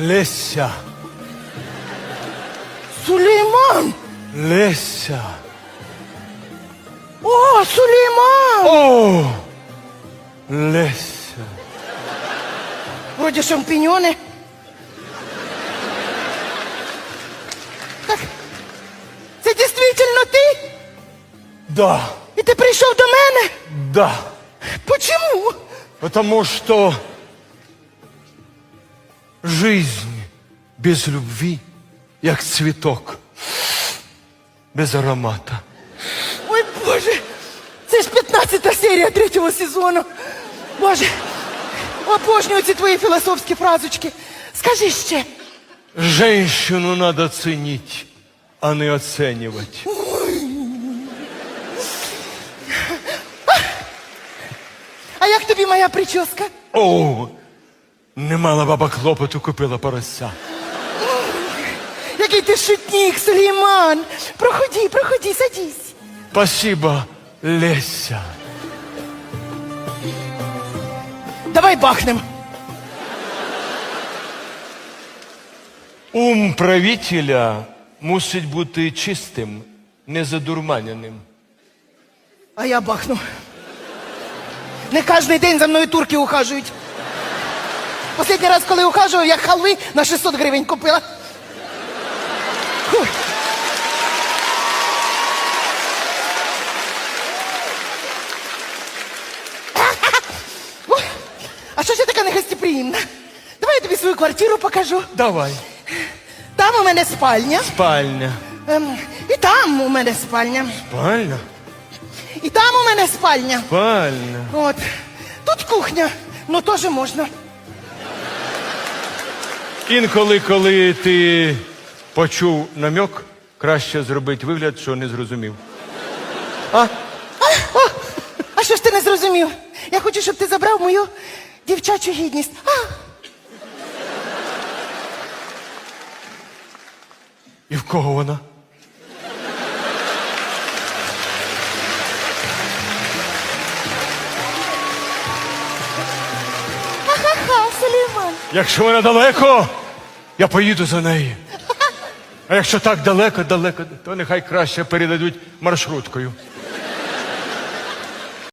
Леся. Сулейман! Леся. О, Сулейман! О! Леся. Вроде шампиньоны. Так, це дійсно ти? Да, І ти прийшов до мене? да. Почему? Потому что жизнь без любви, як цветок, без аромата. Ой, Боже, це ж 15 серія третього сезону. Боже, обожнюю ці твої філософські фразочки. Скажи ще. Женщину надо ценить, а не оценивать. А як тобі моя прическа? О, немало баба клопоту купила порося. Який ти шутник, Сулейман. Проходи, проходи, садись. Спасибо, Леся. Давай бахнем. Ум правителя мусить бути чистим, незадурманяним. А я бахну. Не кожен день за мною турки ухажують. Останній раз, коли ухажував, я халви на 600 гривень купила. Фу. Ой, А що ж я така негостеприємна? Давай я тобі свою квартиру покажу. Давай. Там у мене спальня. Спальня. Ем, і там у мене спальня. Спальня? І там у мене спальня. Спальня. От. Тут кухня, ну теж можна. Інколи, коли ти почув намек, краще зробити вигляд, що не зрозумів. А що ж ти не зрозумів? Я хочу, щоб ти забрав мою дівчачу гідність. А, І в кого вона? ха-ха, Сулейман. Якщо вона далеко, я поїду за нею. А якщо так далеко, далеко, то нехай краще передадуть маршруткою.